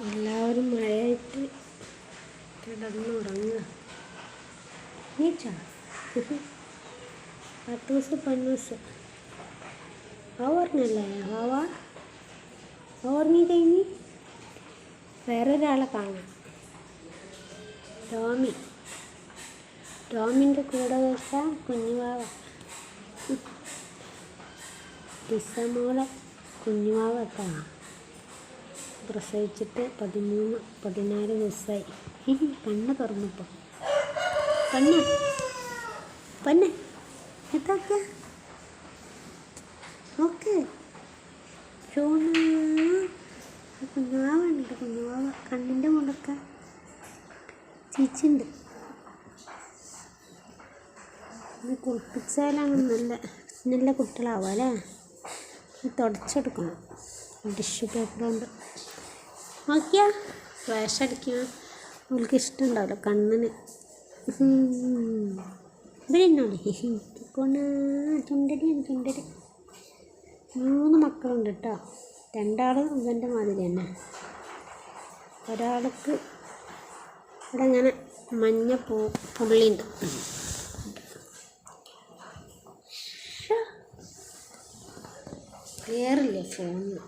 എല്ലാവരും മഴയായിട്ട് കിടന്നുറങ്ങുക. നീച്ചാ പത്ത് ദിവസം ആ ദിവസം. വാവ ആ ഉറങ്ങി കഴിഞ്ഞ് വേറൊരാളെ കാണാം. ടോമി. ടോമിന്റെ കൂടെ വെച്ചാൽ കുഞ്ഞുവാവ ഡിസമോളെ കുഞ്ഞുവാവ കാണാം. പ്രസവിച്ചിട്ട് പതിമൂന്ന് പതിനാല് ദിവസമായി. കണ്ണ് തുറന്നപ്പോൾ പന്ന പന്ന എന്താക്ക ഓക്കെ കുഞ്ഞുവാവ ഉണ്ട് കുഞ്ഞുവാവ കണ്ണിന്റെ മുടക്ക ചീച്ചുണ്ട്. ഇത് കുളിപ്പിച്ചാലങ്ങനെ നല്ല നല്ല കുട്ടികളാവും അല്ലേ? തുടച്ചെടുക്കണം. ടിഷ്യൂ പേപ്പർ കൊണ്ട്. നോക്കിയാ? ഫ്ലാഷ് അടിക്കുക അവൾക്ക് ഇഷ്ടമുണ്ടാവില്ല കണ്ണിന്. ചുണ്ടടി മൂന്ന് മക്കളുണ്ട് കേട്ടോ. രണ്ടാൾ ഇവന്റെ മാതിരി തന്നെ. ഒരാൾക്ക് ഇവിടെ ഇങ്ങനെ മഞ്ഞ പൂ പുള്ളിയുണ്ട്. ക്ലിയറില്ലേ ഫോണിൽ